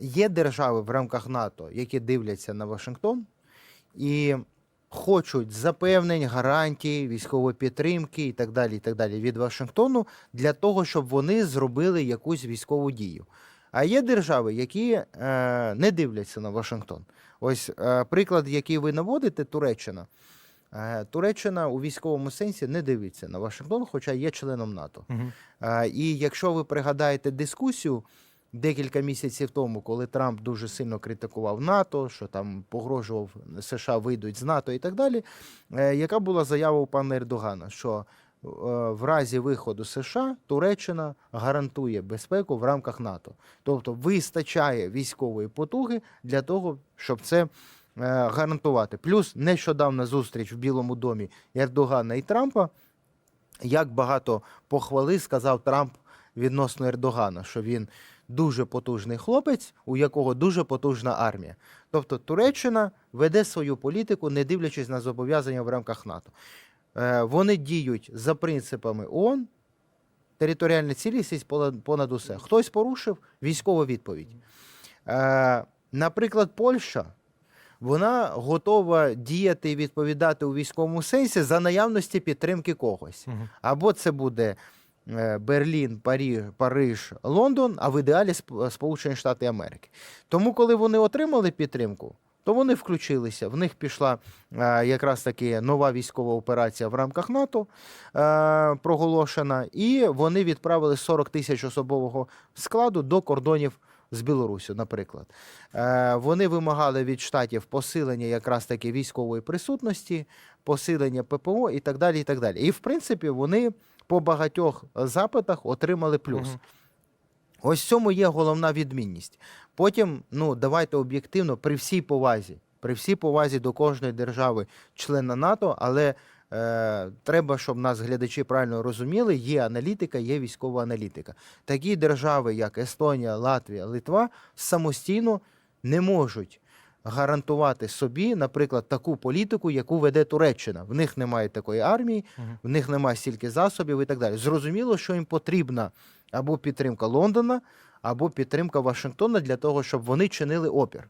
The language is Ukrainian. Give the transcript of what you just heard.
є держави в рамках НАТО, які дивляться на Вашингтон і хочуть запевнень, гарантій, військової підтримки і так далі, і так далі від Вашингтону для того, щоб вони зробили якусь військову дію. А є держави, які е, не дивляться на Вашингтон. Ось е, приклад, який ви наводите, Туреччина. Е, Туреччина у військовому сенсі не дивиться на Вашингтон, хоча є членом НАТО. Е, І якщо ви пригадаєте дискусію декілька місяців тому, коли Трамп дуже сильно критикував НАТО, що там погрожував США вийдуть з НАТО і так далі, е, яка була заява у пана Ердогана, що е, в разі виходу США Туреччина гарантує безпеку в рамках НАТО, тобто вистачає військової потуги для того, щоб це. е, Гарантувати. Плюс нещодавна зустріч в Білому домі Ердогана і Трампа як багато похвали сказав Трамп відносно Ердогана, що він дуже потужний хлопець, у якого дуже потужна армія. Тобто Туреччина веде свою політику, не дивлячись на зобов'язання в рамках НАТО. Е, Вони діють за принципами ООН, територіальна цілісність понад, усе. Хтось порушив військова відповідь. Е, Наприклад, Польща. Вона готова діяти і відповідати у військовому сенсі за наявності підтримки когось. Або це буде Берлін, Париж, Париж, Лондон, а в ідеалі Сп- Сполучені Штати Америки. Тому, коли вони отримали підтримку, то вони включилися. В них пішла е, якраз таки нова військова операція в рамках НАТО е, проголошена, і вони відправили 40 тисяч особового складу до кордонів з Білорусю, наприклад. Е, Вони вимагали від штатів посилення якраз таки військової присутності, посилення ППО і так далі. І так далі. І в принципі вони по багатьох запитах отримали плюс. Мгм. Ось в цьому є головна відмінність. Потім, ну давайте об'єктивно, при всій повазі, при всій повазі до кожної держави, члена НАТО, але е, треба, щоб нас глядачі правильно розуміли, є аналітика, є військова аналітика. Такі держави, як Естонія, Латвія, Литва, самостійно не можуть гарантувати собі, наприклад, таку політику, яку веде Туреччина. В них немає такої армії, в них немає стільки засобів і так далі. Зрозуміло, що їм потрібна або підтримка Лондона, або підтримка Вашингтона для того, щоб вони чинили опір.